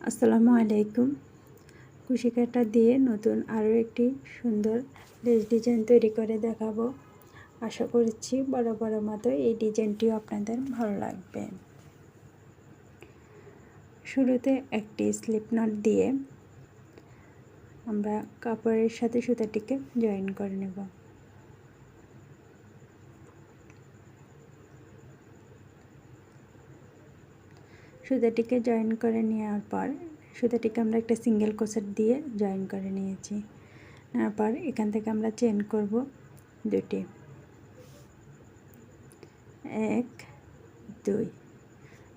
আসসালামু আলাইকুম। কুশি কাটা দিয়ে নতুন আরও একটি সুন্দর লেস ডিজাইন তৈরি করে দেখাবো। আশা করছি বড় বড় মতো এই ডিজাইনটিও আপনাদের ভালো লাগবে। শুরুতে একটি স্লিপ নট দিয়ে আমরা কাপড়ের সাথে সুতাটিকে জয়েন করে নেব। সুতাটিকে জয়েন করে নেওয়ার পর সুতাটিকে আমরা একটা সিঙ্গেল কোসেট দিয়ে জয়েন করে নিয়েছি। নেওয়ার পর এখান থেকে আমরা চেন করব দুটি। এক, দুই।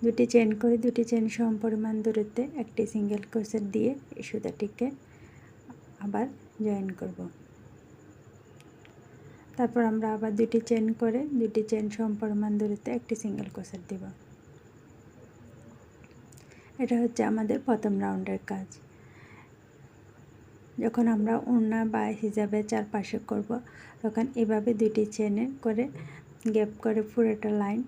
দুটি চেন করে, দুটি চেন সম পরিমাণ দূরত্বে একটি সিঙ্গেল কোসেট দিয়ে এই সুতাটিকে আবার জয়েন করব। তারপর আমরা আবার দুটি চেন করে, দুটি চেন সম পরিমাণ দূরত্বে একটি সিঙ্গেল কোসেট দিব। এটা হচ্ছে আমাদের প্রথম রাউন্ডের কাজ। যখন আমরা ওড়না বা হিজাবে চারপাশে করব, তখন এভাবে দুইটি চেনে করে গ্যাপ করে পুরোটা লাইন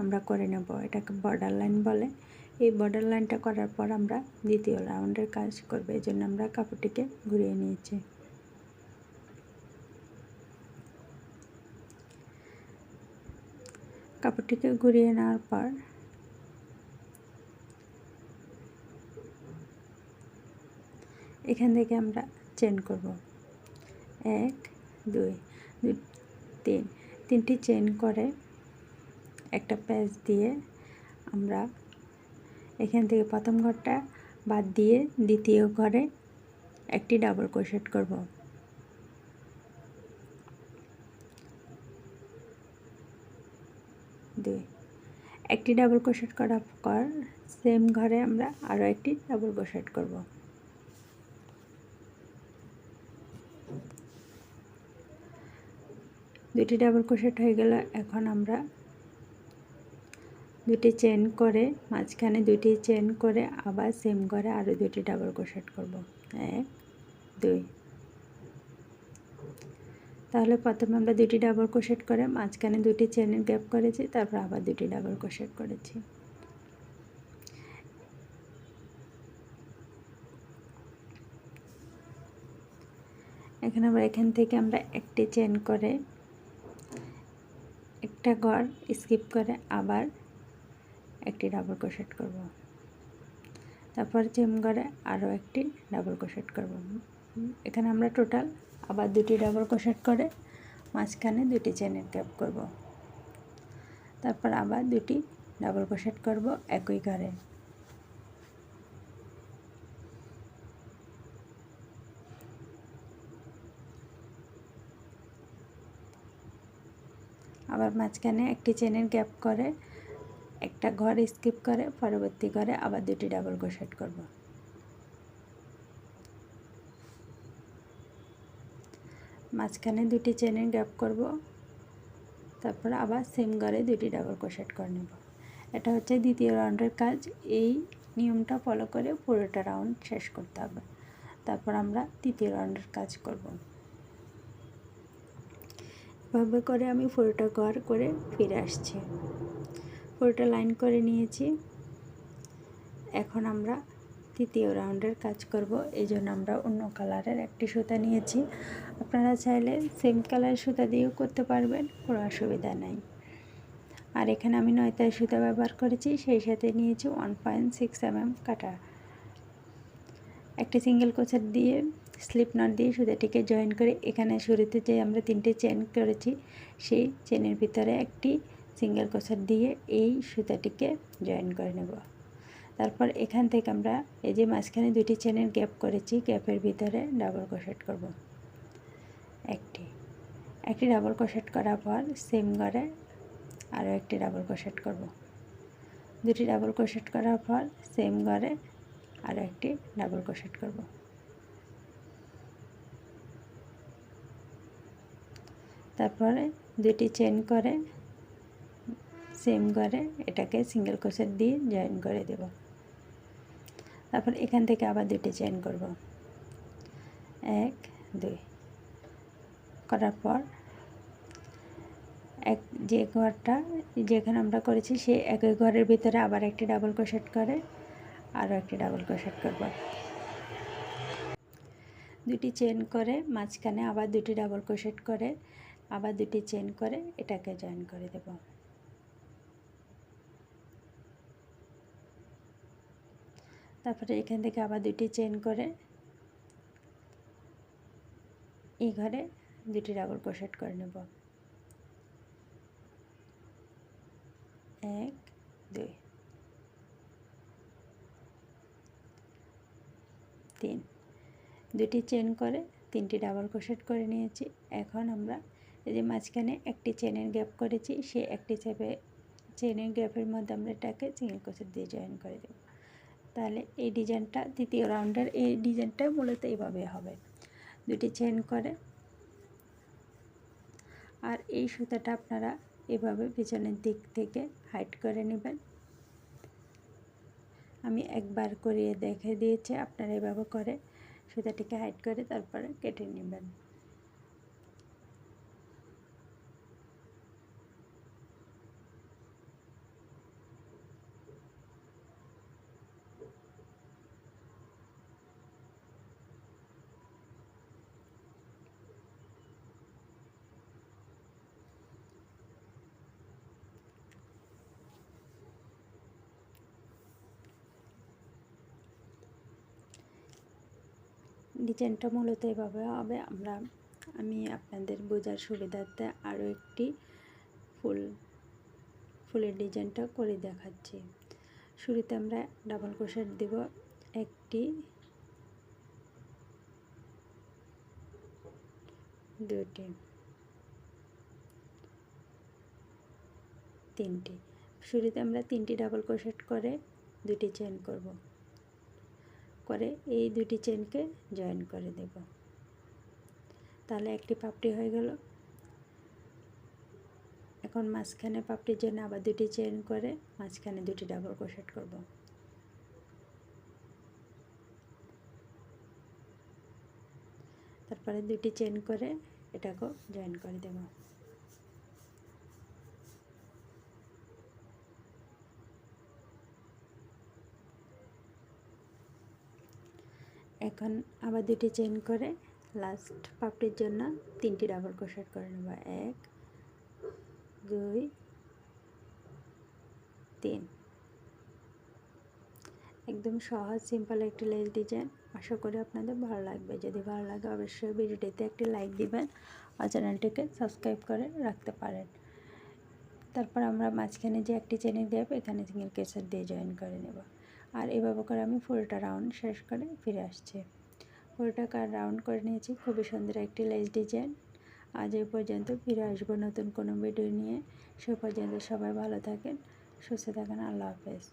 আমরা করে নেব। এটাকে বর্ডার লাইন বলে। এই বর্ডার লাইনটা করার পর আমরা দ্বিতীয় রাউন্ডের কাজ করব। এই জন্য আমরা কাপড়টিকে ঘুরিয়ে নিয়েছি। কাপড়টিকে ঘুরিয়ে নেওয়ার পর এখান থেকে আমরা চেন করব। এক, দুই দুই, তিন। তিনটি চেন করে একটা প্যাচ দিয়ে আমরা এখান থেকে প্রথম ঘরটা বাদ দিয়ে দ্বিতীয় ঘরে একটি ডাবল ক্রোশেট করব। দুই, একটি ডাবল ক্রোশেট করার পর সেম ঘরে আমরা আরও একটি ডাবল ক্রোশেট করব। দুটি ডাবল ক্রোশেট হয়ে গেল। এখন আমরা দুটি চেন করে, মাঝখানে দুটি চেন করে, আবার সেম করে আরও দুটি ডাবল ক্রোশেট করব। এক, দুই। তাহলে প্রথমে আমরা দুটি ডাবল ক্রোশেট করে, মাঝখানে দুটি চেনের গ্যাপ করেছি, তারপর আবার দুটি ডাবল ক্রোশেট করেছি। এখানে আবার এখান থেকে আমরা একটি চেন করে একটা ঘর স্কিপ করে আবার একটি ডাবল ক্রোশেট করব। তারপর চেম ঘরে আরও একটি ডাবল ক্রোশেট করব। এখানে আমরা টোটাল আবার দুটি ডাবল ক্রোশেট করে মাঝখানে দুটি চেনের গ্যাপ করব। তারপর আবার দুটি ডাবল ক্রোশেট করব একই ঘরে। আবার মাঝখানে একটি চেনের গ্যাপ করে, একটা ঘর স্কিপ করে, পরবর্তী ঘরে আবার দুটি ডাবল ক্রোশেট করব। মাঝখানে দুটি চেনের গ্যাপ করব, তারপর আবার সেম ঘরে দুটি ডাবল ক্রোশেট করে নেব। এটা হচ্ছে দ্বিতীয় রাউন্ডের কাজ, এই নিয়মটা ফলো করে পুরোটা রাউন্ড শেষ করতে হবে। তারপর আমরা তৃতীয় রাউন্ডের কাজ করব। এভাবে করে আমি পুরোটা ঘর করে ফিরে আসছি। পুরোটা লাইন করে নিয়েছি। এখন আমরা তৃতীয় রাউন্ডের কাজ করব। এই জন্য আমরা অন্য কালারের একটি সুতা নিয়েছি। আপনারা চাইলে সেম কালারের সুতা দিয়েও করতে পারবেন, কোনো অসুবিধা নেই। আর এখানে আমি নয়তায় সুতা ব্যবহার করেছি, সেই সাথে নিয়েছি one point six M M কাটা। একটি সিঙ্গেল কোচার দিয়ে স্লিপ নট দিয়ে সুতাটিকে জয়েন করে এখানে শুরুতে যে আমরা তিনটে চেন করেছি, সেই চেনের ভিতরে একটি সিঙ্গেল কোচার দিয়ে এই সুতাটিকে জয়েন করে নেব। তারপর এখান থেকে আমরা এই যে মাঝখানে দুটি চেনের গ্যাপ করেছি গ্যাপের ভিতরে ডাবল ক্রোশেট করব। একটি। একটি ডাবল ক্রোশেট করার পর সেম ঘরে আরও একটি ডাবল ক্রোশেট করব। দুটি ডাবল ক্রোশেট করার পর সেম ঘরে আরও একটি ডাবল ক্রোশেট করব। তারপরে দুটি চেন করে সেম করে এটাকে সিঙ্গেল ক্রোশেট দিয়ে জয়েন করে দেব। তারপর এখান থেকে আবার দুটি চেন করব। এক, দুই। করার পর এক, যে ঘরটা, যেখানে আমরা করেছি সেই একই ঘরের ভিতরে আবার একটি ডাবল ক্রোশেট করে, আরও একটি ডাবল ক্রোশেট করব। দুটি চেন করে মাঝখানে আবার দুটি ডাবল ক্রোশেট করে আবার দুটি চেন করে এটাকে জয়েন করে দেব। তারপরে এখান থেকে আবার দুটি চেন করে এই ঘরে দুটি ডাবল ক্রোশেট করে নেব। এক, দুই, তিন। দুটি চেন করে তিনটি ডাবল ক্রোশেট করে নিয়েছি। এখন আমরা যে মাঝখানে একটি চেনের গ্যাপ করেছি, সে একটি চেপে চেনের গ্যাপের মধ্যে আমরা এটাকে সিঙ্গেল ক্রোশেট দিয়ে জয়েন করে দেব। তাহলে এই ডিজাইনটা দ্বিতীয় রাউন্ডের এই ডিজাইনটা মূলত এইভাবে হবে। দুটি চেন করে। আর এই সুতাটা আপনারা এভাবে পিছনের দিক থেকে হাইট করে নেবেন। আমি একবার করিয়ে দেখে দিয়েছি, আপনারা এভাবে করে সুতাটিকে হাইট করে তারপরে কেটে নেবেন। ডিজাইনটা মূলত এভাবে হবে। আমরা, আমি আপনাদের বোঝার সুবিধার্থে আরও একটি ফুল, ফুলের ডিজাইনটা করে দেখাচ্ছি। শুরুতে আমরা ডাবল ক্রোশেট দেব। একটি, দুটি, তিনটি। শুরুতে আমরা তিনটি ডাবল ক্রোশেট করে দুটি চেন করব। করে এই দুটি চেনকে জয়েন করে দেব। তাহলে একটি পাপড়ি হয়ে গেল। এখন মাঝখানে পাপড়ির জন্য আবার দুটি চেন করে মাঝখানে দুটি ডাবল ক্রোশেট করব। তারপরে দুটি চেন করে এটাকেও জয়েন করে দেব। এখন আবার দুটি চেন করে লাস্ট পাপড়ির জন্য তিনটি ডাবল ক্রোশেট করে নেব। এক, দুই, তিন। একদম সহজ সিম্পল একটি লেস ডিজাইন আশা করি আপনাদের ভালো লাগবে। যদি ভালো লাগে অবশ্যই ভিডিওটিতে একটি লাইক দিবেন আর চ্যানেলটিকে সাবস্ক্রাইব করে রাখতে পারেন। তারপর আমরা মাঝখানে যে একটি চেনের গ্যাপ এখানে সিঙ্গেল কেসার দিয়ে জয়েন করে নেব। আর এভাবে করে আমি ফুলটা রাউন্ড শেষ করে ফিরে আসছি। ফুলটা কার রাউন্ড করে নিয়েছি। খুবই সুন্দর একটি লেস ডিজাইন আজ এই পর্যন্ত ফিরে আসব নতুন কোনো ভিডিও নিয়ে। সে পর্যন্ত সবাই ভালো থাকেন, সুস্থ থাকেন। আল্লাহ হাফেজ।